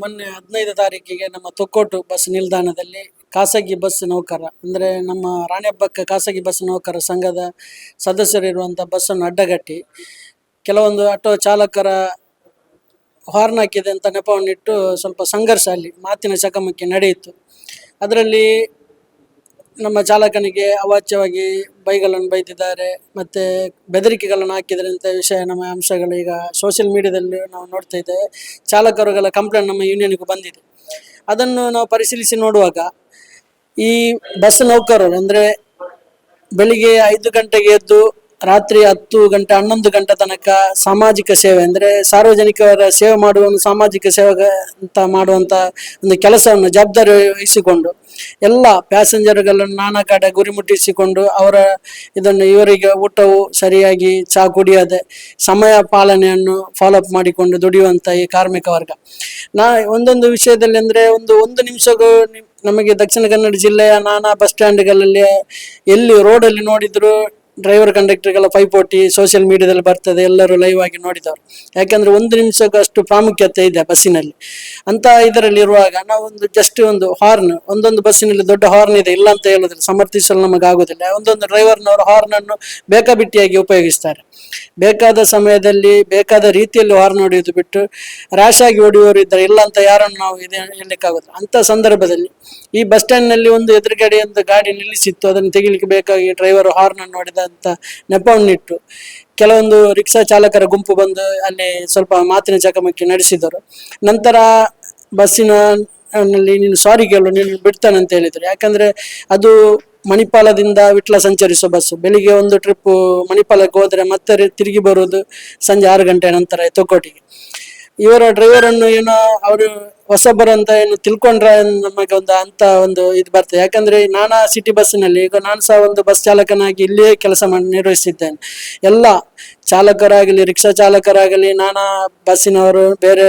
ಮೊನ್ನೆ ಹದಿನೈದು ತಾರೀಕಿಗೆ ನಮ್ಮ ತೊಕ್ಕೋಟು ಬಸ್ ನಿಲ್ದಾಣದಲ್ಲಿ ಖಾಸಗಿ ಬಸ್ ನೌಕರ, ಅಂದರೆ ನಮ್ಮ ರಾಣಿಹಬ್ಬಕ್ಕೆ ಖಾಸಗಿ ಬಸ್ ನೌಕರ ಸಂಘದ ಸದಸ್ಯರಿರುವಂಥ ಬಸ್ಸನ್ನು ಅಡ್ಡಗಟ್ಟಿ, ಕೆಲವೊಂದು ಆಟೋ ಚಾಲಕರ ಹಾರ್ನ್ ಹಾಕಿದೆ ಅಂತ ನೆಪವನ್ನಿಟ್ಟು ಸ್ವಲ್ಪ ಸಂಘರ್ಷ ಅಲ್ಲಿ ಮಾತಿನ ಚಕಮಕಿ ನಡೆಯಿತು. ಅದರಲ್ಲಿ ನಮ್ಮ ಚಾಲಕನಿಗೆ ಅವಾಚ್ಯವಾಗಿ ಬೈಗಳನ್ನು ಬೈದಿದ್ದಾರೆ ಮತ್ತೆ ಬೆದರಿಕೆಗಳನ್ನು ಹಾಕಿದ್ದಾರೆ ಅಂತ ವಿಷಯ, ನಮ್ಮ ಅಂಶಗಳು ಈಗ ಸೋಷಿಯಲ್ ಮೀಡಿಯಾದಲ್ಲಿ ನಾವು ನೋಡ್ತಾ ಇದ್ದೇವೆ. ಚಾಲಕರುಗಳ ಕಂಪ್ಲೇಂಟ್ ನಮ್ಮ ಯೂನಿಯನ್ಗೂ ಬಂದಿದೆ. ಅದನ್ನು ನಾವು ಪರಿಶೀಲಿಸಿ ನೋಡುವಾಗ ಈ ಬಸ್ ನೌಕರರು ಅಂದ್ರೆ ಬೆಳಿಗ್ಗೆ ಐದು ಗಂಟೆಗೆ ಎದ್ದು ರಾತ್ರಿ ಹತ್ತು ಗಂಟೆ ಹನ್ನೊಂದು ಗಂಟೆ ತನಕ ಸಾಮಾಜಿಕ ಸೇವೆ ಅಂದ್ರೆ ಸಾರ್ವಜನಿಕರ ಸೇವೆ ಮಾಡುವ ಒಂದು ಸಾಮಾಜಿಕ ಸೇವೆ ಅಂತ ಮಾಡುವಂತ ಒಂದು ಕೆಲಸವನ್ನು ಜವಾಬ್ದಾರಿ ವಹಿಸಿಕೊಂಡು ಎಲ್ಲ ಪ್ಯಾಸೆಂಜರ್ಗಳನ್ನು ನಾನಾ ಕಡೆ ಗುರಿ ಮುಟ್ಟಿಸಿಕೊಂಡು ಅವರ ಇದನ್ನು ಇವರಿಗೆ ಊಟವು ಸರಿಯಾಗಿ ಚಹಾ ಕುಡಿಯದೆ ಸಮಯ ಪಾಲನೆಯನ್ನು ಫಾಲೋಅಪ್ ಮಾಡಿಕೊಂಡು ದುಡಿಯುವಂತ ಈ ಕಾರ್ಮಿಕ ವರ್ಗ. ನಾ ಒಂದೊಂದು ವಿಷಯದಲ್ಲಿ ಅಂದ್ರೆ ಒಂದು ಒಂದು ನಿಮಿಷಗೂ ನಿಮ್- ನಮಗೆ ದಕ್ಷಿಣ ಕನ್ನಡ ಜಿಲ್ಲೆಯ ನಾನಾ ಬಸ್ ಸ್ಟ್ಯಾಂಡ್ಗಳಲ್ಲಿ ಎಲ್ಲಿ ರೋಡಲ್ಲಿ ನೋಡಿದ್ರು ಡ್ರೈವರ್ ಕಂಡಕ್ಟರ್ಗಳ ಪೈಪೋಟಿ ಸೋಷಿಯಲ್ ಮೀಡಿಯಾದಲ್ಲಿ ಬರ್ತದೆ, ಎಲ್ಲರೂ ಲೈವ್ ಆಗಿ ನೋಡಿದವರು. ಯಾಕಂದ್ರೆ ಒಂದು ನಿಮಿಷಕ್ಕೂ ಅಷ್ಟು ಪ್ರಾಮುಖ್ಯತೆ ಇದೆ ಬಸ್ಸಿನಲ್ಲಿ. ಅಂತ ಇದರಲ್ಲಿ ಇರುವಾಗ ನಾವೊಂದು ಜಸ್ಟ್ ಒಂದು ಹಾರ್ನ್ ಒಂದೊಂದು ಬಸ್ಸಿನಲ್ಲಿ ದೊಡ್ಡ ಹಾರ್ನ್ ಇದೆ, ಇಲ್ಲ ಅಂತ ಹೇಳುದಿಲ್ಲ, ಸಮರ್ಥಿಸಲು ನಮಗೆ ಒಂದೊಂದು ಡ್ರೈವರ್ನವರು ಹಾರ್ನನ್ನು ಬೇಕಾಬಿಟ್ಟಿಯಾಗಿ ಉಪಯೋಗಿಸ್ತಾರೆ. ಬೇಕಾದ ಸಮಯದಲ್ಲಿ ಬೇಕಾದ ರೀತಿಯಲ್ಲಿ ಹಾರ್ನ್ ಹೊಡೆಯೋದು ಬಿಟ್ಟು ರ್ಯಾಶ್ ಆಗಿ ಹೊಡೆಯುವವರು ಇದ್ದಾರೆ ಇಲ್ಲ ಅಂತ ಯಾರನ್ನು ನಾವು ಇದೆ ಹೇಳಲಿಕ್ಕಾಗುತ್ತೆ ಅಂತ ಸಂದರ್ಭದಲ್ಲಿ ಈ ಬಸ್ ಸ್ಟ್ಯಾಂಡ್ನಲ್ಲಿ ಒಂದು ಎದುರುಗಡೆ ಒಂದು ಗಾಡಿ ನಿಲ್ಲಿಸಿತ್ತು. ಅದನ್ನು ತೆಗಿಲಿಕ್ಕೆ ಬೇಕಾಗಿ ಡ್ರೈವರ್ ಹಾರ್ನ್ ಅನ್ನು ಹೊಡೆದಂತ ನೆಪವನ್ನಿಟ್ಟು ಕೆಲವೊಂದು ರಿಕ್ಷಾ ಚಾಲಕರ ಗುಂಪು ಬಂದು ಅಲ್ಲಿ ಸ್ವಲ್ಪ ಮಾತಿನ ಚಕಮಕಿ ನಡೆಸಿದರು. ನಂತರ ಬಸ್ಸಿನ ನೀನು ಸಾರಿ ಕೇಳು, ನೀನು ಬಿಡ್ತಾನಂತ ಹೇಳಿದ್ರು. ಯಾಕಂದ್ರೆ ಅದು ಮಣಿಪಾಲದಿಂದ ವಿಟ್ಲ ಸಂಚರಿಸುವ ಬಸ್ ಬೆಳಿಗ್ಗೆ ಒಂದು ಟ್ರಿಪ್ ಮಣಿಪಾಲಕ್ಕೆ ಹೋದ್ರೆ ಮತ್ತೆ ತಿರುಗಿ ಬರುವುದು ಸಂಜೆ ಆರು ಗಂಟೆ ನಂತರ ತೊಕ್ಕೋಟಿಗೆ ಇವರ ಡ್ರೈವರ್ ಅನ್ನು ಏನೋ ಅವರು ಹೊಸಬರು ಅಂತ ಏನು ತಿಳ್ಕೊಂಡ್ರ ನಮಗೆ ಒಂದು ಅಂತ ಒಂದು ಇದು ಬರ್ತದೆ. ಯಾಕಂದ್ರೆ ನಾನಾ ಸಿಟಿ ಬಸ್ಸಿನಲ್ಲಿ ಈಗ ನಾನು ಸಹ ಒಂದು ಬಸ್ ಚಾಲಕನಾಗಿ ಇಲ್ಲಿಯೇ ಕೆಲಸ ಮಾಡಿ ನಿರ್ವಹಿಸಿದ್ದೇನೆ ಎಲ್ಲ ಚಾಲಕರಾಗಲಿ, ರಿಕ್ಷಾ ಚಾಲಕರಾಗಲಿ, ನಾನಾ ಬಸ್ಸಿನವರು ಬೇರೆ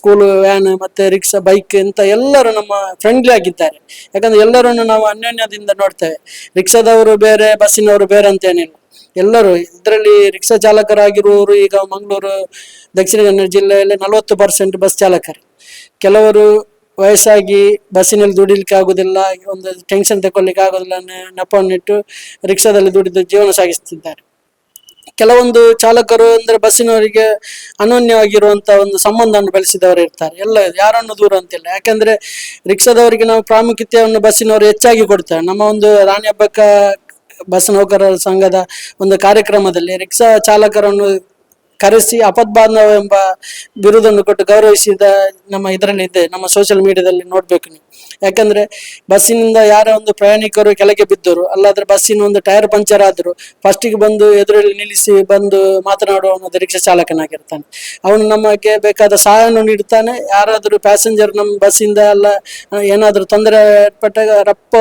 ಸ್ಕೂಲ್ ವ್ಯಾನ್ ಮತ್ತೆ ರಿಕ್ಷಾ ಬೈಕ್ ಅಂತ ಎಲ್ಲರೂ ನಮ್ಮ ಫ್ರೆಂಡ್ಲಿ ಆಗಿದ್ದಾರೆ. ಯಾಕಂದ್ರೆ ಎಲ್ಲರನ್ನು ನಾವು ಅನ್ಯೋನ್ಯದಿಂದ ನೋಡ್ತೇವೆ. ರಿಕ್ಷಾದವರು ಬೇರೆ, ಬಸ್ಸಿನವರು ಬೇರೆ ಅಂತ ಏನಿಲ್ಲ. ಎಲ್ಲರೂ ಇದರಲ್ಲಿ ರಿಕ್ಷಾ ಚಾಲಕರಾಗಿರುವವರು ಈಗ ಮಂಗಳೂರು, ದಕ್ಷಿಣ ಕನ್ನಡ ಜಿಲ್ಲೆಯಲ್ಲಿ ನಲವತ್ತು ಪರ್ಸೆಂಟ್ ಬಸ್ ಚಾಲಕರು. ಕೆಲವರು ವಯಸ್ಸಾಗಿ ಬಸ್ಸಿನಲ್ಲಿ ದುಡಿಲಿಕ್ಕೆ ಆಗುದಿಲ್ಲ, ಒಂದು ಟೆನ್ಷನ್ ತಗೊಳ್ಲಿಕ್ಕೆ ಆಗೋದಿಲ್ಲ ನೆಪವನ್ನಿಟ್ಟು ರಿಕ್ಷಾದಲ್ಲಿ ದುಡಿದು ಜೀವನ ಸಾಗಿಸ್ತಿದ್ದಾರೆ ಕೆಲವೊಂದು ಚಾಲಕರು ಅಂದ್ರೆ ಬಸ್ಸಿನವರಿಗೆ ಅನನ್ಯವಾಗಿರುವಂತ ಒಂದು ಸಂಬಂಧವನ್ನು ಬೆಳೆಸಿದವರು ಇರ್ತಾರೆ. ಎಲ್ಲ ಯಾರನ್ನು ದೂರ ಅಂತಿಲ್ಲ. ಯಾಕಂದ್ರೆ ರಿಕ್ಷಾದವರಿಗೆ ನಾವು ಪ್ರಾಮುಖ್ಯತೆಯನ್ನು ಬಸ್ಸಿನವರು ಹೆಚ್ಚಾಗಿ ಕೊಡ್ತಾರೆ. ನಮ್ಮ ಒಂದು ರಾಣಿ ಹಬ್ಬಕ್ಕ ಬಸ್ ನೌಕರರ ಸಂಘದ ಒಂದು ಕಾರ್ಯಕ್ರಮದಲ್ಲಿ ರಿಕ್ಷಾ ಚಾಲಕರನ್ನು ಕರೆಸಿ ಅಪದ್ಬಾಂಧವ ಎಂಬ ಬಿರುದನ್ನು ಕೊಟ್ಟು ಗೌರವಿಸಿದ ನಮ್ಮ ಇದರಲ್ಲಿ ಇದೆ ನಮ್ಮ ಸೋಷಿಯಲ್ ಮೀಡಿಯಾದಲ್ಲಿ ನೋಡ್ಬೇಕು ನೀವು. ಯಾಕಂದ್ರೆ ಬಸ್ಸಿನಿಂದ ಯಾರೋ ಒಂದು ಪ್ರಯಾಣಿಕರು ಕೆಳಗೆ ಬಿದ್ದರು, ಅಲ್ಲಾದ್ರೆ ಬಸ್ಸಿನ ಒಂದು ಟೈರ್ ಪಂಚರ್ ಆದ್ರು. ಫಸ್ಟಿಗೆ ಬಂದು ಎದುರಲ್ಲಿ ನಿಲ್ಲಿಸಿ ಬಂದು ಮಾತನಾಡುವ ಒಂದು ರಿಕ್ಷಾ ಚಾಲಕನಾಗಿರ್ತಾನೆ. ಅವನು ನಮಗೆ ಬೇಕಾದ ಸಹಾಯವನ್ನು ನೀಡುತ್ತಾನೆ ಯಾರಾದರೂ ಪ್ಯಾಸೆಂಜರ್ ನಮ್ಮ ಬಸ್ಸಿಂದ ಎಲ್ಲ ಏನಾದರೂ ತೊಂದರೆ ಏರ್ಪಟ್ಟಾಗ ರಪ್ಪ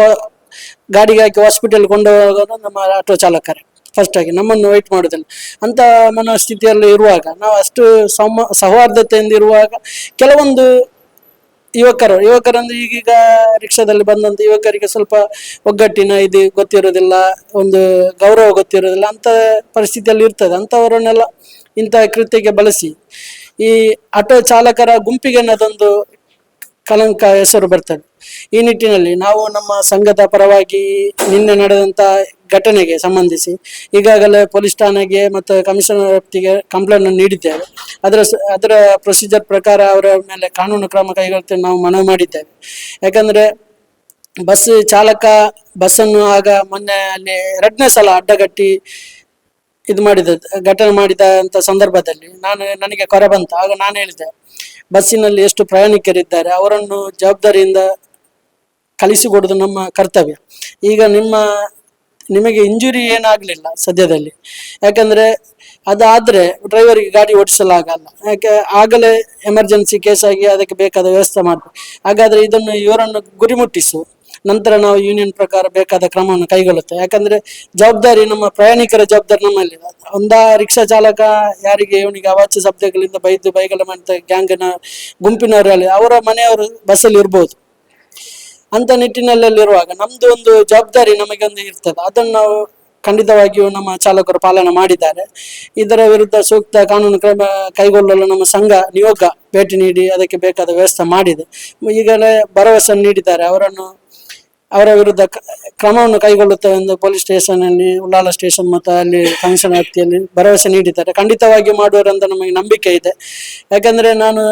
ಗಾಡಿಗೆ ಹಾಕಿ ಹಾಸ್ಪಿಟಲ್ ಕೊಂಡು ಹೋಗೋದು ನಮ್ಮ ಆಟೋ ಚಾಲಕರೇ. ಫಸ್ಟ್ ಆಗಿ ನಮ್ಮನ್ನು ವೆಯ್ಟ್ ಮಾಡೋದಿಲ್ಲ. ಅಂತ ಮನಸ್ಥಿತಿಯಲ್ಲಿ ಇರುವಾಗ, ನಾವು ಅಷ್ಟು ಸಮ, ಸೌಹಾರ್ದತೆಯಿಂದ ಇರುವಾಗ, ಕೆಲವೊಂದು ಯುವಕರು, ಯುವಕರಂದ್ರೆ ಈಗೀಗ ರಿಕ್ಷಾದಲ್ಲಿ ಬಂದಂತ ಯುವಕರಿಗೆ ಸ್ವಲ್ಪ ಒಗ್ಗಟ್ಟಿನ ಇದು ಗೊತ್ತಿರೋದಿಲ್ಲ, ಒಂದು ಗೌರವ ಗೊತ್ತಿರೋದಿಲ್ಲ, ಅಂತ ಪರಿಸ್ಥಿತಿಯಲ್ಲಿ ಇರ್ತದೆ. ಅಂಥವರನ್ನೆಲ್ಲ ಇಂತಹ ಕೃತ್ಯಕ್ಕೆ ಬಳಸಿ. ಈ ಆಟೋ ಚಾಲಕರ ಗುಂಪಿಗೆ ಅನ್ನೋದೊಂದು ಕಲಂಕ ಹೆಸರು ಬರ್ತದೆ. ಈ ನಿಟ್ಟಿನಲ್ಲಿ ನಾವು ನಮ್ಮ ಸಂಘದ ಪರವಾಗಿ ನಿನ್ನೆ ನಡೆದಂತ ಘಟನೆಗೆ ಸಂಬಂಧಿಸಿ ಈಗಾಗಲೇ ಪೊಲೀಸ್ ಠಾಣೆಗೆ ಮತ್ತು ಕಮಿಷನರ್ ವ್ಯಾಪ್ತಿಗೆ ಕಂಪ್ಲೇಂಟ್ ನೀಡಿದ್ದೇವೆ. ಅದರ ಅದರ ಪ್ರೊಸೀಜರ್ ಪ್ರಕಾರ ಅವರ ಮೇಲೆ ಕಾನೂನು ಕ್ರಮ ಕೈಗೊಳ್ತೇವೆ ನಾವು ಮನವಿ ಮಾಡಿದ್ದೇವೆ. ಯಾಕಂದ್ರೆ ಬಸ್ ಚಾಲಕ ಬಸ್ಸನ್ನು ಆಗ ಮೊನ್ನೆ ಅಲ್ಲಿ ಎರಡನೇ ಸಲ ಅಡ್ಡಗಟ್ಟಿ ಇದು ಮಾಡಿದ, ಘಟನೆ ಮಾಡಿದ ಅಂತ ಸಂದರ್ಭದಲ್ಲಿ ನಾನು, ನನಗೆ ಕೊರೆ ಬಂತು. ಆಗ ನಾನು ಹೇಳಿದೆ ಬಸ್ಸಿನಲ್ಲಿ ಎಷ್ಟು ಪ್ರಯಾಣಿಕರಿದ್ದಾರೆ, ಅವರನ್ನು ಜವಾಬ್ದಾರಿಯಿಂದ ಕಲಿಸಿಕೊಡೋದು ನಮ್ಮ ಕರ್ತವ್ಯ. ಈಗ ನಿಮ್ಮ ನಿಮಗೆ ಇಂಜುರಿ ಏನಾಗಲಿಲ್ಲ ಸದ್ಯದಲ್ಲಿ. ಯಾಕಂದರೆ ಅದಾದರೆ ಡ್ರೈವರಿಗೆ ಗಾಡಿ ಓಡಿಸಲಾಗಲ್ಲ ಯಾಕೆ ಆಗಲೇ ಎಮರ್ಜೆನ್ಸಿ ಕೇಸ್ ಆಗಿ ಅದಕ್ಕೆ ಬೇಕಾದ ವ್ಯವಸ್ಥೆ ಮಾಡಬೇಕು. ಹಾಗಾದರೆ ಇದನ್ನು ಇವರನ್ನು ಗುರಿ ಮುಟ್ಟಿಸು. ನಂತರ ನಾವು ಯೂನಿಯನ್ ಪ್ರಕಾರ ಬೇಕಾದ ಕ್ರಮವನ್ನು ಕೈಗೊಳ್ಳುತ್ತೆ ಯಾಕಂದ್ರೆ ಜವಾಬ್ದಾರಿ ನಮ್ಮ ಪ್ರಯಾಣಿಕರ ಜವಾಬ್ದಾರಿ ನಮ್ಮಲ್ಲಿ ಒಂದ ರಿಕ್ಷಾ ಚಾಲಕ ಯಾರಿಗೆ ಇವನಿಗೆ ಅವಾಚ್ಯ ಶಬ್ದಗಳಿಂದ ಬೈದು ಬೈಗಲ ಮಾಡಿದ ಗ್ಯಾಂಗ್ನ ಗುಂಪಿನವರಲ್ಲಿ, ಅವರ ಮನೆಯವರು ಬಸ್ಸಲ್ಲಿ ಇರ್ಬೋದು. ಅಂತ ನಿಟ್ಟಿನಲ್ಲಿರುವಾಗ ನಮ್ದು ಒಂದು ಜವಾಬ್ದಾರಿ ನಮಗೆ ಒಂದು ಇರ್ತದೆ. ಅದನ್ನು ನಾವು ಖಂಡಿತವಾಗಿಯೂ ನಮ್ಮ ಚಾಲಕರು ಪಾಲನೆ ಮಾಡಿದ್ದಾರೆ. ಇದರ ವಿರುದ್ಧ ಸೂಕ್ತ ಕಾನೂನು ಕ್ರಮ ಕೈಗೊಳ್ಳಲು ನಮ್ಮ ಸಂಘ ನಿಯೋಗ ಭೇಟಿ ನೀಡಿ ಅದಕ್ಕೆ ಬೇಕಾದ ವ್ಯವಸ್ಥೆ ಮಾಡಿದೆ. ಈಗಲೇ ಭರವಸೆ ನೀಡಿದ್ದಾರೆ. ಅವರನ್ನು ಅವರ ವಿರುದ್ಧ ಕ್ರಮವನ್ನು ಕೈಗೊಳ್ಳುತ್ತೇವೆ ಎಂದು ಪೊಲೀಸ್ ಸ್ಟೇಷನ್ ಅಲ್ಲಿ ಉಳ್ಳಾಲ ಸ್ಟೇಷನ್ ಮತ್ತು ಅಲ್ಲಿ ಫಂಕ್ಷನ್ ವ್ಯಾಪ್ತಿಯಲ್ಲಿ ಭರವಸೆ ನೀಡಿದ್ದಾರೆ. ಖಂಡಿತವಾಗಿ ಮಾಡುವರಂತ ನಮಗೆ ನಂಬಿಕೆ ಇದೆ. ಯಾಕಂದ್ರೆ ನಾನು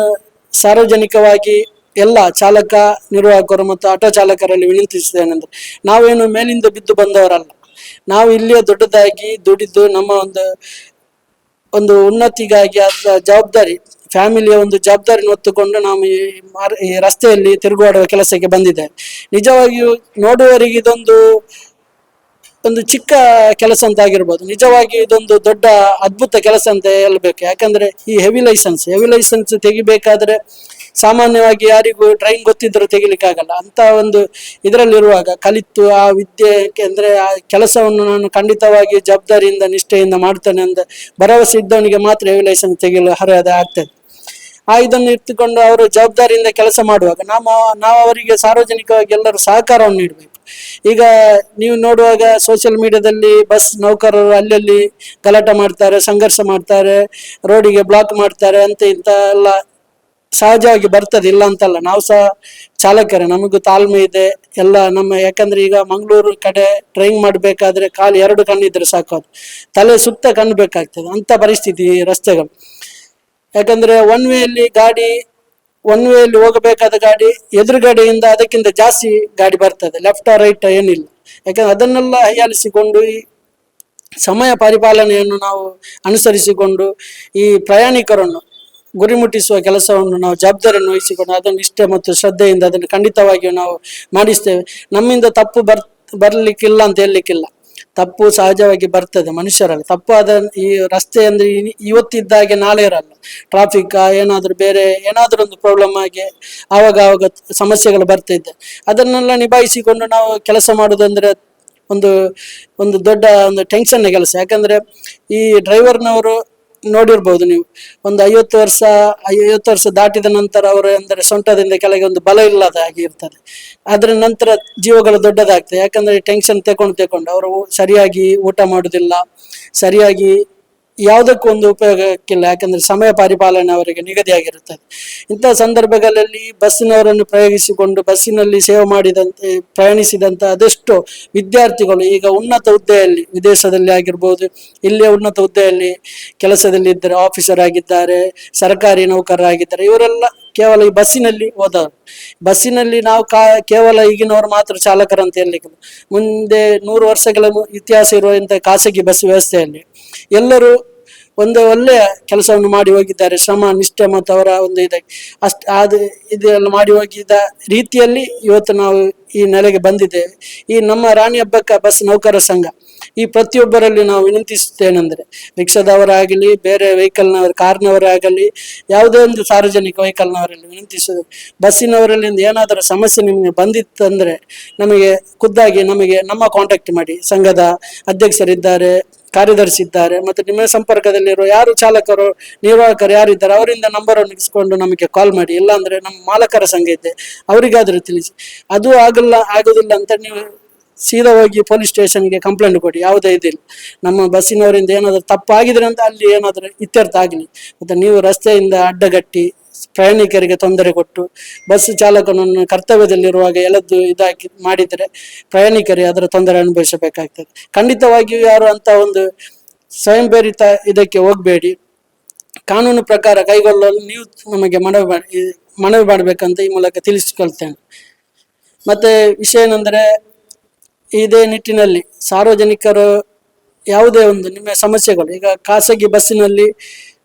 ಸಾರ್ವಜನಿಕವಾಗಿ ಎಲ್ಲ ಚಾಲಕ ನಿರ್ವಾಹಕರು ಮತ್ತು ಆಟೋ ಚಾಲಕರಲ್ಲಿ ವಿನಂತಿಸಿದ್ದೇನೆಂದ್ರೆ ನಾವೇನು ಮೇಲಿಂದ ಬಿದ್ದು ಬಂದವರಲ್ಲ, ನಾವು ಇಲ್ಲಿಯೇ ದೊಡ್ಡದಾಗಿ ದುಡಿದು ನಮ್ಮ ಒಂದು ಒಂದು ಉನ್ನತಿಗಾಗಿ ಅದ ಜವಾಬ್ದಾರಿ, ಫ್ಯಾಮಿಲಿಯ ಒಂದು ಜವಾಬ್ದಾರಿ ಹೊತ್ತುಕೊಂಡು ನಾವು ಈ ರಸ್ತೆಯಲ್ಲಿ ತಿರುಗಾಡುವ ಕೆಲಸಕ್ಕೆ ಬಂದಿದ್ದೇವೆ. ನಿಜವಾಗಿಯೂ ನೋಡುವವರಿಗೆ ಇದೊಂದು ಒಂದು ಚಿಕ್ಕ ಕೆಲಸ ಅಂತ ಆಗಿರ್ಬೋದು. ನಿಜವಾಗಿ ಇದೊಂದು ದೊಡ್ಡ ಅದ್ಭುತ ಕೆಲಸ ಅಂತ ಹೇಳ್ಬೇಕು. ಯಾಕಂದ್ರೆ ಈ ಹೆವಿ ಲೈಸೆನ್ಸ್ ಹೆವಿ ಲೈಸೆನ್ಸ್ ತೆಗಿಬೇಕಾದ್ರೆ ಸಾಮಾನ್ಯವಾಗಿ ಯಾರಿಗೂ ಡ್ರೈವಿಂಗ್ ತೆಗಿಲಿಕ್ಕೆ ಆಗಲ್ಲ ಅಂತ ಒಂದು ಇದರಲ್ಲಿರುವಾಗ ಕಲಿತು ಆ ವಿದ್ಯೆಗೆ ಅಂದ್ರೆ ಆ ಕೆಲಸವನ್ನು ನಾನು ಖಂಡಿತವಾಗಿ ಜವಾಬ್ದಾರಿಯಿಂದ, ನಿಷ್ಠೆಯಿಂದ ಮಾಡ್ತೇನೆ ಅಂತ ಭರವಸೆ ಇದ್ದವನಿಗೆ ಮಾತ್ರ ಹೆವಿ ಲೈಸೆನ್ಸ್ ತೆಗೆಯಲು ಅರ್ಹತೆ ಆಗ್ತದೆ. ಆ ಇದನ್ನು ಇಟ್ಟುಕೊಂಡು ಅವರು ಜವಾಬ್ದಾರಿಯಿಂದ ಕೆಲಸ ಮಾಡುವಾಗ ನಾವು ನಾವು ಅವರಿಗೆ ಸಾರ್ವಜನಿಕವಾಗಿ ಎಲ್ಲರೂ ಸಹಕಾರವನ್ನು ನೀಡಬೇಕು. ಈಗ ನೀವು ನೋಡುವಾಗ ಸೋಷಿಯಲ್ ಮೀಡಿಯಾದಲ್ಲಿ ಬಸ್ ನೌಕರರು ಅಲ್ಲಲ್ಲಿ ಗಲಾಟೆ ಮಾಡ್ತಾರೆ, ಸಂಘರ್ಷ ಮಾಡ್ತಾರೆ, ರೋಡಿಗೆ ಬ್ಲಾಕ್ ಮಾಡ್ತಾರೆ ಅಂತ ಇಂತ ಎಲ್ಲ ಸಹಜವಾಗಿ ಬರ್ತದೆ, ಇಲ್ಲ ಅಂತಲ್ಲ. ನಾವು ಸಹ ಚಾಲಕರೇ, ನಮಗೂ ತಾಳ್ಮೆ ಇದೆ, ಎಲ್ಲ ನಮ್ಮ, ಯಾಕಂದ್ರೆ ಈಗ ಮಂಗಳೂರು ಕಡೆ ಡ್ರೈವಿಂಗ್ ಮಾಡಬೇಕಾದ್ರೆ ಕಾಲು ಎರಡು ಕಣ್ಣಿದ್ರೆ ಸಾಕು. ತಲೆ ಸುತ್ತ ಕಣ್ಣು ಬೇಕಾಗ್ತದೆ ಅಂತ ಪರಿಸ್ಥಿತಿ ರಸ್ತೆಗಳು. ಯಾಕಂದ್ರೆ ಒನ್ ವೇಯಲ್ಲಿ ಗಾಡಿ ಒನ್ ವೇಯಲ್ಲಿ ಹೋಗಬೇಕಾದ ಗಾಡಿ, ಎದುರುಗಡೆಯಿಂದ ಅದಕ್ಕಿಂತ ಜಾಸ್ತಿ ಗಾಡಿ ಬರ್ತದೆ. ಲೆಫ್ಟ್ ರೈಟ್ ಏನಿಲ್ಲ. ಯಾಕಂದ್ರೆ ಅದನ್ನೆಲ್ಲ ಹೈಯಾಲಿಸಿಕೊಂಡು ಈ ಸಮಯ ಪರಿಪಾಲನೆಯನ್ನು ನಾವು ಅನುಸರಿಸಿಕೊಂಡು ಈ ಪ್ರಯಾಣಿಕರನ್ನು ಗುರಿ ಮುಟ್ಟಿಸುವ ಕೆಲಸವನ್ನು ನಾವು ಜವಾಬ್ದಾರಿಯನ್ನು ವಹಿಸಿಕೊಂಡು ಅದನ್ನು ಇಷ್ಟ ಮತ್ತು ಶ್ರದ್ಧೆಯಿಂದ ಅದನ್ನು ಖಂಡಿತವಾಗಿಯೂ ನಾವು ಮಾಡಿಸ್ತೇವೆ. ನಮ್ಮಿಂದ ತಪ್ಪು ಬರ್, ಬರಲಿಕ್ಕಿಲ್ಲ ಅಂತ ಹೇಳಲಿಕ್ಕಿಲ್ಲ. ತಪ್ಪು ಸಹಜವಾಗಿ ಬರ್ತದೆ ಮನುಷ್ಯರಲ್ಲಿ. ತಪ್ಪು ಆದ ಈ ರಸ್ತೆ ಅಂದ್ರೆ ಇವತ್ತಿದ್ದಾಗೆ ನಾಳೆ ಇರಲ್ಲ ಟ್ರಾಫಿಕ್ ಏನಾದ್ರೂ ಬೇರೆ ಏನಾದ್ರೂ ಒಂದು ಪ್ರಾಬ್ಲಮ್ ಆಗಿ ಆವಾಗ ಆವಾಗ ಸಮಸ್ಯೆಗಳು ಬರ್ತಿದ್ದೆ ಅದನ್ನೆಲ್ಲ ನಿಭಾಯಿಸಿಕೊಂಡು ನಾವು ಕೆಲಸ ಮಾಡುದಂದ್ರೆ ಒಂದು ಒಂದು ದೊಡ್ಡ ಒಂದು ಟೆನ್ಷನ್ ಕೆಲಸ. ಯಾಕಂದ್ರೆ ಈ ಡ್ರೈವರ್ನವರು ನೋಡಿರ್ಬೋದು ನೀವು. ಒಂದು ಐವತ್ತು ವರ್ಷ ಐವತ್ತು ವರ್ಷ ದಾಟಿದ ನಂತರ ಅವರು ಅಂದರೆ ಸೊಂಟದಿಂದ ಕೆಳಗೆ ಒಂದು ಬಲ ಇಲ್ಲದ ಹಾಗೆ ಇರ್ತದೆ. ಅದರ ನಂತರ ಜೀವಗಳು ದೊಡ್ಡದಾಗ್ತದೆ. ಯಾಕಂದ್ರೆ ಟೆನ್ಷನ್ ತಗೊಂಡು ತಗೊಂಡು ಅವರು ಸರಿಯಾಗಿ ಊಟ ಮಾಡುವುದಿಲ್ಲ ಸರಿಯಾಗಿ ಯಾವುದಕ್ಕೂ ಒಂದು ಉಪಯೋಗಕ್ಕಿಲ್ಲ. ಯಾಕಂದ್ರೆ ಸಮಯ ಪರಿಪಾಲನೆ ಅವರಿಗೆ ನಿಗದಿಯಾಗಿರುತ್ತದೆ. ಇಂತಹ ಸಂದರ್ಭಗಳಲ್ಲಿ ಬಸ್ಸಿನವರನ್ನು ಪ್ರಯೋಗಿಸಿಕೊಂಡು ಬಸ್ಸಿನಲ್ಲಿ ಸೇವೆ ಮಾಡಿದಂತೆ, ಪ್ರಯಾಣಿಸಿದಂತ ಅದೆಷ್ಟೋ ವಿದ್ಯಾರ್ಥಿಗಳು ಈಗ ಉನ್ನತ ಹುದ್ದೆಯಲ್ಲಿ ವಿದೇಶದಲ್ಲಿ ಆಗಿರ್ಬೋದು ಇಲ್ಲೇ ಉನ್ನತ ಹುದ್ದೆಯಲ್ಲಿ ಕೆಲಸದಲ್ಲಿ ಇದ್ದರೆ ಆಫೀಸರ್ ಆಗಿದ್ದಾರೆ, ಸರ್ಕಾರಿ ನೌಕರರಾಗಿದ್ದಾರೆ, ಇವರೆಲ್ಲ ಕೇವಲ ಈ ಬಸ್ಸಿನಲ್ಲಿ ಹೋದವರು. ಬಸ್ಸಿನಲ್ಲಿ ನಾವು ಕಾ, ಕೇವಲ ಈಗಿನವರು ಮಾತ್ರ ಚಾಲಕರಂತ ಹೇಳಲಿಕ್ಕೆ ಮುಂದೆ ನೂರು ವರ್ಷಗಳ ಇತಿಹಾಸ ಇರುವಂತಹ ಖಾಸಗಿ ಬಸ್ ವ್ಯವಸ್ಥೆಯಲ್ಲಿ ಎಲ್ಲರೂ ಒಂದು ಒಳ್ಳೆಯ ಕೆಲಸವನ್ನು ಮಾಡಿ ಹೋಗಿದ್ದಾರೆ. ಶ್ರಮ, ನಿಷ್ಠೆ ಮತ್ತು ಅವರ ಒಂದು ಇದಕ್ಕೆ ಅಷ್ಟು, ಅದು ಇದೆಲ್ಲ ಮಾಡಿ ಹೋಗಿದ್ದ ರೀತಿಯಲ್ಲಿ ಇವತ್ತು ನಾವು ಈ ನೆಲೆಗೆ ಬಂದಿದ್ದೇವೆ. ಈ ನಮ್ಮ ರಾಣಿ ಹಬ್ಬಕ್ಕ ಬಸ್ ನೌಕರ ಸಂಘ. ಈ ಪ್ರತಿಯೊಬ್ಬರಲ್ಲಿ ನಾವು ವಿನಂತಿಸುತ್ತೇನೆಂದರೆ ರಿಕ್ಷಾದವರಾಗಲಿ, ಬೇರೆ ವೆಹಿಕಲ್ನವರು, ಕಾರ್ನವರಾಗಲಿ, ಯಾವುದೇ ಒಂದು ಸಾರ್ವಜನಿಕ ವೆಹಿಕಲ್ನವರಲ್ಲಿ ವಿನಂತಿಸುವುದು. ಬಸ್ಸಿನವರಲ್ಲಿ ಏನಾದರೂ ಸಮಸ್ಯೆ ನಿಮಗೆ ಬಂದಿತ್ತಂದರೆ ನಮಗೆ ಖುದ್ದಾಗಿ ನಮಗೆ ನಮ್ಮ ಕಾಂಟ್ಯಾಕ್ಟ್ ಮಾಡಿ. ಸಂಘದ ಅಧ್ಯಕ್ಷರಿದ್ದಾರೆ ಕಾರ್ಯದರ್ಶಿ ಇದ್ದಾರೆ ಮತ್ತು ನಿಮ್ಮ ಸಂಪರ್ಕದಲ್ಲಿರುವ ಯಾರು ಚಾಲಕರು, ನಿರ್ವಾಹಕರು ಯಾರಿದ್ದಾರೆ, ಅವರಿಂದ ನಂಬರ್ ಅನ್ನು ಇಸ್ಕೊಂಡು ನಮಗೆ ಕಾಲ್ ಮಾಡಿ. ಇಲ್ಲಾಂದರೆ ನಮ್ಮ ಮಾಲಕರ ಸಂಘ ಇದೆ. ಅವರಿಗಾದರೂ ತಿಳಿಸಿ. ಅದು ಆಗಲ್ಲ, ಆಗೋದಿಲ್ಲ ಅಂತ ನೀವು ಸೀದಾ ಹೋಗಿ ಪೊಲೀಸ್ ಸ್ಟೇಷನ್ಗೆ ಕಂಪ್ಲೇಂಟ್ ಕೊಡಿ, ಯಾವುದೇ ಇದಿಲ್ಲ. ನಮ್ಮ ಬಸ್ಸಿನವರಿಂದ ಏನಾದರೂ ತಪ್ಪಾಗಿದ್ರೆ ಅಂತ ಅಲ್ಲಿ ಏನಾದರೂ ಇತ್ಯರ್ಥ ಆಗಲಿ. ಮತ್ತು ನೀವು ರಸ್ತೆಯಿಂದ ಅಡ್ಡಗಟ್ಟಿ ಪ್ರಯಾಣಿಕರಿಗೆ ತೊಂದರೆ ಕೊಟ್ಟು, ಬಸ್ ಚಾಲಕನನ್ನು ಕರ್ತವ್ಯದಲ್ಲಿರುವಾಗ ಎಲ್ಲದ್ದು ಇದಾಗಿ ಮಾಡಿದರೆ ಪ್ರಯಾಣಿಕರಿಗೆ ಅದರ ತೊಂದರೆ ಅನುಭವಿಸಬೇಕಾಗ್ತದೆ. ಖಂಡಿತವಾಗಿಯೂ ಯಾರು ಅಂತ ಒಂದು ಸ್ವಯಂಪ್ರೇರಿತ ಇದಕ್ಕೆ ಹೋಗಬೇಡಿ. ಕಾನೂನು ಪ್ರಕಾರ ಕೈಗೊಳ್ಳಲು ನೀವು ನಮಗೆ ಮನವಿ ಮಾಡಿ ಮನವಿ ಮಾಡಬೇಕಂತ ಈ ಮೂಲಕ ತಿಳಿಸಿಕೊಳ್ತೇನೆ. ಮತ್ತೆ ವಿಷಯ ಏನಂದ್ರೆ ಇದೇ ನಿಟ್ಟಿನಲ್ಲಿ ಸಾರ್ವಜನಿಕರು ಯಾವುದೇ ಒಂದು ನಿಮ್ಮ ಸಮಸ್ಯೆಗಳು, ಈಗ ಖಾಸಗಿ ಬಸ್ಸಿನಲ್ಲಿ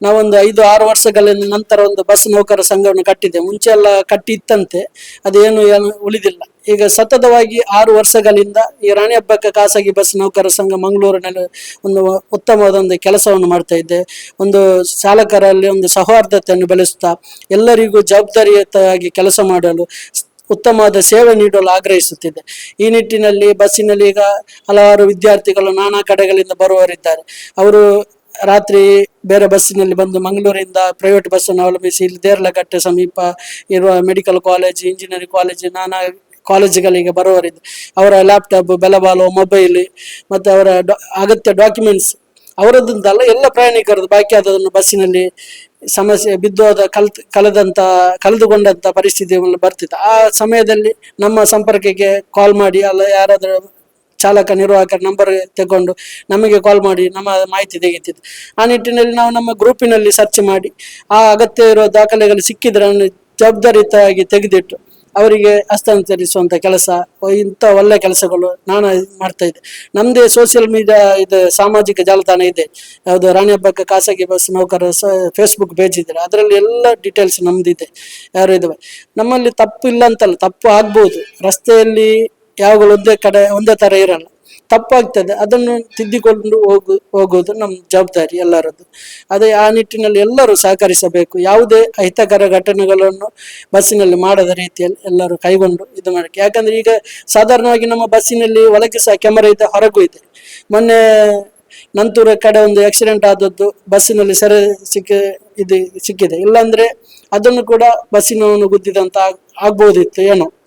ನಾವೊಂದು ಐದು, ಆರು ವರ್ಷಗಳ ನಂತರ ಒಂದು ಬಸ್ ನೌಕರ ಸಂಘವನ್ನು ಕಟ್ಟಿದೆ ಮುಂಚೆ ಎಲ್ಲ ಕಟ್ಟಿ ಅದೇನು ಏನು ಉಳಿದಿಲ್ಲ. ಈಗ ಸತತವಾಗಿ ಆರು ವರ್ಷಗಳಿಂದ ಈ ರಾಣಿ ಹಬ್ಬಕ್ಕ ಖಾಸಗಿ ಬಸ್ ನೌಕರ ಸಂಘ ಮಂಗಳೂರಿನಲ್ಲಿ ಒಂದು ಉತ್ತಮವಾದ ಒಂದು ಕೆಲಸವನ್ನು ಮಾಡ್ತಾ ಇದ್ದೆ ಒಂದು ಚಾಲಕರಲ್ಲಿ ಒಂದು ಸೌಹಾರ್ದತೆಯನ್ನು ಬೆಳೆಸ್ತಾ ಎಲ್ಲರಿಗೂ ಜವಾಬ್ದಾರಿಯುತವಾಗಿ ಕೆಲಸ ಮಾಡಲು ಉತ್ತಮವಾದ ಸೇವೆ ನೀಡಲು ಆಗ್ರಹಿಸುತ್ತಿದೆ. ಈ ನಿಟ್ಟಿನಲ್ಲಿ ಬಸ್ಸಿನಲ್ಲಿ ಈಗ ಹಲವಾರು ವಿದ್ಯಾರ್ಥಿಗಳು ನಾನಾ ಕಡೆಗಳಿಂದ ಬರುವವರಿದ್ದಾರೆ. ಅವರು ರಾತ್ರಿ ಬೇರೆ ಬಸ್ಸಿನಲ್ಲಿ ಬಂದು ಮಂಗಳೂರಿಂದ ಪ್ರೈವೇಟ್ ಬಸ್ಸನ್ನು ಅವಲಂಬಿಸಿ ಇಲ್ಲಿ ದೇರ್ಲಕಟ್ಟೆ ಸಮೀಪ ಇರುವ ಮೆಡಿಕಲ್ ಕಾಲೇಜ್ ಇಂಜಿನಿಯರಿಂಗ್ ಕಾಲೇಜ್ ನಾನಾ ಕಾಲೇಜುಗಳಿಗೆ ಬರುವವರಿದ್ದು ಅವರ ಲ್ಯಾಪ್ಟಾಪ್ ಬೆಲಬಾಲು ಮೊಬೈಲ್ ಮತ್ತು ಅವರ ಡಾ- ಅಗತ್ಯ ಡಾಕ್ಯುಮೆಂಟ್ಸ್ ಅವರದ್ದಂತಲ್ಲ ಎಲ್ಲ ಪ್ರಯಾಣಿಕರದ್ದು ಬಾಕಿ ಆದದನ್ನು ಬಸ್ಸಿನಲ್ಲಿ ಸಮಸ್ಯೆ ಬಿದ್ದೋದ ಕಲ್ ಕಳೆದಂತ ಕಳೆದುಕೊಂಡಂತ ಪರಿಸ್ಥಿತಿ ಬರ್ತಿತ್ತು. ಆ ಸಮಯದಲ್ಲಿ ನಮ್ಮ ಸಂಪರ್ಕಕ್ಕೆ ಕಾಲ್ ಮಾಡಿ, ಅಲ್ಲ ಯಾರಾದರೂ ಚಾಲಕ ನಿರ್ವಾಹಕರ ನಂಬರ್ ತಗೊಂಡು ನಮಗೆ ಕಾಲ್ ಮಾಡಿ, ನಮ್ಮ ಮಾಹಿತಿ ತೆಗಿತಿತ್ತು ಆ ನಿಟ್ಟಿನಲ್ಲಿ ನಾವು ನಮ್ಮ ಗ್ರೂಪಿನಲ್ಲಿ ಸರ್ಚ್ ಮಾಡಿ, ಆ ಅಗತ್ಯ ಇರೋ ದಾಖಲೆಗಳು ಸಿಕ್ಕಿದ್ರೆ ಜವಾಬ್ದಾರಿತವಾಗಿ ತೆಗೆದಿಟ್ಟು ಅವರಿಗೆ ಹಸ್ತಾಂತರಿಸುವಂತ ಕೆಲಸ ಇಂಥ ಒಳ್ಳೆ ಕೆಲಸಗಳು ನಾನು ಮಾಡ್ತಾ ಇದ್ದೆ. ನಮ್ಮದೇ ಸೋಷಿಯಲ್ ಮೀಡಿಯಾ ಇದು ಸಾಮಾಜಿಕ ಜಾಲತಾಣ ಇದೆ. ಯಾವುದು ರಾಣಿ ಹಬ್ಬಕ್ಕ ಖಾಸಗಿ ಬಸ್ ನೌಕರ ಫೇಸ್ಬುಕ್ ಪೇಜ್ ಇದ್ರೆ ಅದರಲ್ಲಿ ಎಲ್ಲ ಡೀಟೇಲ್ಸ್ ನಮ್ದಿದೆ. ಯಾರು ಇದಾವೆ? ನಮ್ಮಲ್ಲಿ ತಪ್ಪು ಇಲ್ಲ ಅಂತಲ್ಲ, ತಪ್ಪು ಆಗ್ಬೋದು. ರಸ್ತೆಯಲ್ಲಿ ಯಾವಾಗಲೂ ಒಂದೇ ಕಡೆ, ಒಂದೇ ತರ ಇರಲ್ಲ. ತಪ್ಪಾಗ್ತದೆ. ಅದನ್ನು ತಿದ್ದಿಕೊಂಡು ಹೋಗು, ಹೋಗುವುದು ನಮ್ಮ ಜವಾಬ್ದಾರಿ ಎಲ್ಲರದ್ದು. ಅದೇ ಆ ನಿಟ್ಟಿನಲ್ಲಿ ಎಲ್ಲರೂ ಸಹಕರಿಸಬೇಕು. ಯಾವುದೇ ಅಹಿತಕರ ಘಟನೆಗಳನ್ನು ಬಸ್ಸಿನಲ್ಲಿ ಮಾಡದ ರೀತಿಯಲ್ಲಿ ಎಲ್ಲರೂ ಕೈಗೊಂಡು ಇದು ಮಾಡಕ್ಕೆ. ಯಾಕಂದ್ರೆ ಈಗ ಸಾಧಾರಣವಾಗಿ ನಮ್ಮ ಬಸ್ಸಿನಲ್ಲಿ ಒಳಗೆ ಸಹ ಕ್ಯಾಮರಾ ಇದೆ ಹೊರಗೂ ಇದೆ. ಮೊನ್ನೆ ನಂತೂರ ಕಡೆ ಒಂದು ಆಕ್ಸಿಡೆಂಟ್ ಆದದ್ದು ಬಸ್ಸಿನಲ್ಲಿ ಸೆರೆ ಸಿಕ್ಕ, ಇದು ಸಿಕ್ಕಿದೆ. ಇಲ್ಲಾಂದ್ರೆ ಅದನ್ನು ಕೂಡ ಬಸ್ಸಿನವನು ಗುದ್ದಿದಂತ ಆಗ್- ಆಗ್ಬೋದಿತ್ತು ಏನೋ.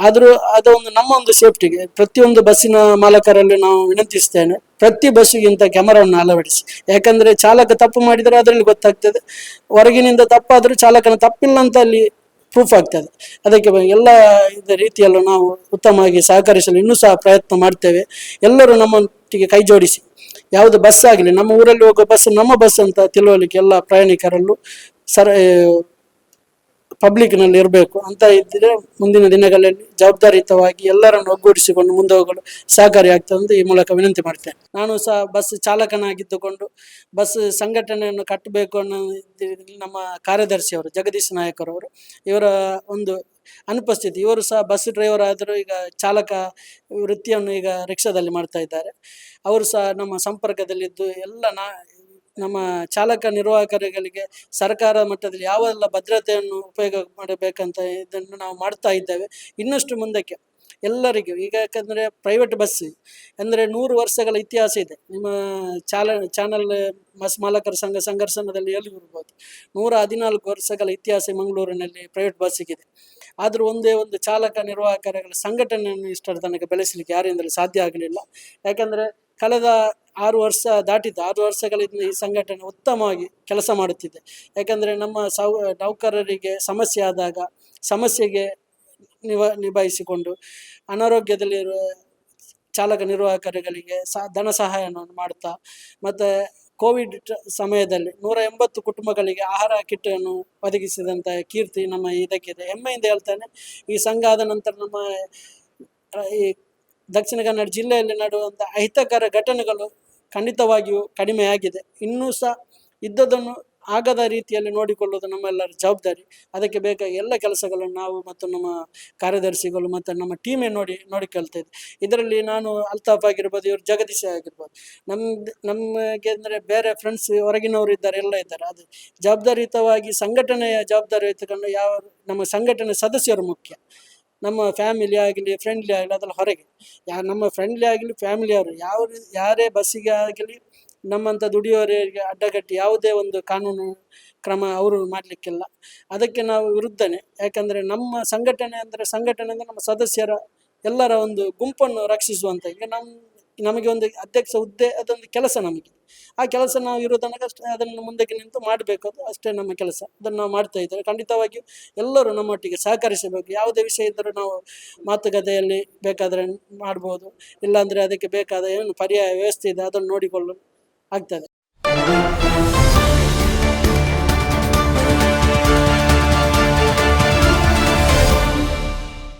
ಆದ್ರೂ ಅದೊಂದು ನಮ್ಮ ಒಂದು ಸೇಫ್ಟಿಗೆ ಪ್ರತಿಯೊಂದು ಬಸ್ಸಿನ ಮಾಲಕರಲ್ಲಿ ನಾವು ವಿನಂತಿಸ್ತೇನೆ. ಪ್ರತಿ ಬಸ್ಸಿಗಿಂತ ಕ್ಯಾಮರಾವನ್ನು ಅಳವಡಿಸಿ. ಯಾಕಂದರೆ ಚಾಲಕ ತಪ್ಪು ಮಾಡಿದರೆ ಅದರಲ್ಲಿ ಗೊತ್ತಾಗ್ತದೆ. ಹೊರಗಿನಿಂದ ತಪ್ಪಾದರೂ ಚಾಲಕನ ತಪ್ಪಿಲ್ಲ ಅಂತ ಅಲ್ಲಿ ಪ್ರೂಫ್ ಆಗ್ತದೆ. ಅದಕ್ಕೆ ಎಲ್ಲ ಇದ ರೀತಿಯಲ್ಲೂ ನಾವು ಉತ್ತಮವಾಗಿ ಸಹಕರಿಸಲು ಇನ್ನೂ ಸಹ ಪ್ರಯತ್ನ ಮಾಡ್ತೇವೆ. ಎಲ್ಲರೂ ನಮ್ಮೊಟ್ಟಿಗೆ ಕೈ ಜೋಡಿಸಿ. ಯಾವುದು ಬಸ್ ಆಗಲಿ, ನಮ್ಮ ಊರಲ್ಲಿ ಹೋಗೋ ಬಸ್ ನಮ್ಮ ಬಸ್ ಅಂತ ತಿಳುವಳಿಕೆ ಎಲ್ಲ ಪ್ರಯಾಣಿಕರಲ್ಲೂ ಸರ ಪಬ್ಲಿಕ್ನಲ್ಲಿ ಇರಬೇಕು ಅಂತ ಇದ್ದರೆ ಮುಂದಿನ ದಿನಗಳಲ್ಲಿ ಜವಾಬ್ದಾರಿಯುತವಾಗಿ ಎಲ್ಲರನ್ನು ಒಗ್ಗೂಡಿಸಿಕೊಂಡು ಮುಂದೆ ಹೋಗಲು ಸಹಕಾರಿಯಾಗ್ತದೆ ಅಂತ ಈ ಮೂಲಕ ವಿನಂತಿ ಮಾಡ್ತೇನೆ. ನಾನು ಸಹ ಬಸ್ ಚಾಲಕನಾಗಿದ್ದುಕೊಂಡು ಬಸ್ ಸಂಘಟನೆಯನ್ನು ಕಟ್ಟಬೇಕು ಅನ್ನೋ ನಮ್ಮ ಕಾರ್ಯದರ್ಶಿಯವರು ಜಗದೀಶ್ ನಾಯಕರವರು ಇವರ ಒಂದು ಅನುಪಸ್ಥಿತಿ. ಇವರು ಸಹ ಬಸ್ ಡ್ರೈವರ್ ಆದರೂ ಈಗ ಚಾಲಕ ವೃತ್ತಿಯನ್ನು ಈಗ ರಿಕ್ಷಾದಲ್ಲಿ ಮಾಡ್ತಾ ಇದ್ದಾರೆ. ಅವರು ಸಹ ನಮ್ಮ ಸಂಪರ್ಕದಲ್ಲಿದ್ದು ಎಲ್ಲ ನಾ ನಮ್ಮ ಚಾಲಕ ನಿರ್ವಾಹಕರುಗಳಿಗೆ ಸರ್ಕಾರ ಮಟ್ಟದಲ್ಲಿ ಯಾವೆಲ್ಲ ಭದ್ರತೆಯನ್ನು ಉಪಯೋಗ ಮಾಡಬೇಕಂತ ಇದನ್ನು ನಾವು ಮಾಡ್ತಾ ಇದ್ದೇವೆ. ಇನ್ನಷ್ಟು ಮುಂದಕ್ಕೆ ಎಲ್ಲರಿಗೂ, ಈಗ ಯಾಕಂದರೆ ಪ್ರೈವೇಟ್ ಬಸ್ ಅಂದರೆ ನೂರು ವರ್ಷಗಳ ಇತಿಹಾಸ ಇದೆ. ನಿಮ್ಮ ಚಾಲ ಚಾನಲ್ ಬಸ್ ಮಾಲಕರ ಸಂಘ ಸಂಘರ್ಷಣದಲ್ಲಿ ಹೇಳಿರ್ಬೋದು ನೂರ ಹದಿನಾಲ್ಕು ವರ್ಷಗಳ ಇತಿಹಾಸ ಮಂಗಳೂರಿನಲ್ಲಿ ಪ್ರೈವೇಟ್ ಬಸ್ಸಿಗಿದೆ ಆದರೂ ಒಂದೇ ಒಂದು ಚಾಲಕ ನಿರ್ವಾಹಕರ ಸಂಘಟನೆಯನ್ನು ಇಷ್ಟರ ತನಕ ಬೆಳೆಸಲಿಕ್ಕೆ ಯಾರಿಂದಲೂ ಸಾಧ್ಯ ಆಗಲಿಲ್ಲ. ಯಾಕಂದರೆ ಕಳೆದ ಆರು ವರ್ಷ ದಾಟಿದ್ದು ಆರು ವರ್ಷಗಳಿಂದ ಈ ಸಂಘಟನೆ ಉತ್ತಮವಾಗಿ ಕೆಲಸ ಮಾಡುತ್ತಿದೆ. ಯಾಕಂದರೆ ನಮ್ಮ ಸೌ ನೌಕರರಿಗೆ ಸಮಸ್ಯೆ ಆದಾಗ ಸಮಸ್ಯೆಗೆ ನಿವ, ನಿಭಾಯಿಸಿಕೊಂಡು ಅನಾರೋಗ್ಯದಲ್ಲಿರುವ ಚಾಲಕ ನಿರ್ವಾಹಕರುಗಳಿಗೆ ಸಹ ಧನ ಸಹಾಯವನ್ನು ಮಾಡ್ತಾ ಮತ್ತು ಕೋವಿಡ್ ಸಮಯದಲ್ಲಿ ನೂರ ಎಂಬತ್ತು ಕುಟುಂಬಗಳಿಗೆ ಆಹಾರ ಕಿಟ್ಟನ್ನು ಒದಗಿಸಿದಂಥ ಕೀರ್ತಿ ನಮ್ಮ ಇದಕ್ಕಿದೆ. ಹೆಮ್ಮೆಯಿಂದ ಹೇಳ್ತಾನೆ, ಈ ಸಂಘ ಆದ ನಂತರ ನಮ್ಮ ಈ ದಕ್ಷಿಣ ಕನ್ನಡ ಜಿಲ್ಲೆಯಲ್ಲಿ ನಡೆಯುವಂಥ ಅಹಿತಕರ ಘಟನೆಗಳು ಖಂಡಿತವಾಗಿಯೂ ಕಡಿಮೆ ಆಗಿದೆ. ಇನ್ನೂ ಸಹ ಇದ್ದದನ್ನು ಆಗದ ರೀತಿಯಲ್ಲಿ ನೋಡಿಕೊಳ್ಳುವುದು ನಮ್ಮೆಲ್ಲರ ಜವಾಬ್ದಾರಿ. ಅದಕ್ಕೆ ಬೇಕಾಗಿ ಎಲ್ಲ ಕೆಲಸಗಳನ್ನು ನಾವು ಮತ್ತು ನಮ್ಮ ಕಾರ್ಯದರ್ಶಿಗಳು ಮತ್ತು ನಮ್ಮ ಟೀಮೇ ನೋಡಿ ನೋಡಿಕೊಳ್ತಾ ಇದರಲ್ಲಿ ನಾನು ಅಲ್ತಾಫ್ ಆಗಿರ್ಬೋದು, ಇವರು ಜಗದೀಶ ಆಗಿರ್ಬೋದು. ನಮ್ದು, ನಮಗೆ ಅಂದರೆ ಬೇರೆ ಫ್ರೆಂಡ್ಸ್ ಹೊರಗಿನವರು ಇದ್ದಾರೆ, ಎಲ್ಲ ಇದ್ದಾರೆ. ಅದು ಜವಾಬ್ದಾರಿಯುತವಾಗಿ ಸಂಘಟನೆಯ ಜವಾಬ್ದಾರಿ ಎತ್ತುಕೊಂಡು ಯಾವ, ನಮ್ಮ ಸಂಘಟನೆ ಸದಸ್ಯರು ಮುಖ್ಯ. ನಮ್ಮ ಫ್ಯಾಮಿಲಿ ಆಗಲಿ ಫ್ರೆಂಡ್ಲಿ ಆಗಲಿ, ಅದೆಲ್ಲ ಹೊರಗೆ. ಯಾ, ನಮ್ಮ ಫ್ರೆಂಡ್ಲಿ ಆಗಲಿ ಫ್ಯಾಮಿಲಿ ಅವರು. ಯಾವ ಯಾರೇ ಬಸ್ಸಿಗೆ ಆಗಲಿ ನಮ್ಮಂಥ ದುಡಿಯೋರಿಗೆ ಅಡ್ಡಗಟ್ಟಿ ಯಾವುದೇ ಒಂದು ಕಾನೂನು ಕ್ರಮ ಅವರು ಮಾಡಲಿಕ್ಕಿಲ್ಲ. ಅದಕ್ಕೆ ನಾವು ವಿರುದ್ಧನೆ. ಯಾಕಂದರೆ ನಮ್ಮ ಸಂಘಟನೆ ಅಂದರೆ ಸಂಘಟನೆ ಅಂದರೆ ನಮ್ಮ ಸದಸ್ಯರ ಎಲ್ಲರ ಒಂದು ಗುಂಪನ್ನು ರಕ್ಷಿಸುವಂಥ ಈಗ ನಮ್ಮ ನಮಗೆ ಒಂದು ಅಧ್ಯಕ್ಷ ಹುದ್ದೆ, ಅದೊಂದು ಕೆಲಸ ನಮಗೆ. ಆ ಕೆಲಸ ನಾವು ಇರೋ ತನಕ ಅಷ್ಟೇ ಅದನ್ನು ಮುಂದಕ್ಕೆ ನಿಂತು ಮಾಡಬೇಕು. ಅದು ಅಷ್ಟೇ ನಮ್ಮ ಕೆಲಸ. ಅದನ್ನು ನಾವು ಮಾಡ್ತಾ ಇದ್ದೇವೆ. ಖಂಡಿತವಾಗಿಯೂ ಎಲ್ಲರೂ ನಮ್ಮೊಟ್ಟಿಗೆ ಸಹಕರಿಸಬೇಕು. ಯಾವುದೇ ವಿಷಯ ಇದ್ದರೂ ನಾವು ಮಾತುಕತೆಯಲ್ಲಿ ಬೇಕಾದರೆ ಮಾಡ್ಬೋದು. ಇಲ್ಲಾಂದರೆ ಅದಕ್ಕೆ ಬೇಕಾದ ಏನು ಪರ್ಯಾಯ ವ್ಯವಸ್ಥೆ ಇದೆ, ಅದನ್ನು ನೋಡಿಕೊಳ್ಳಲು ಆಗ್ತದೆ.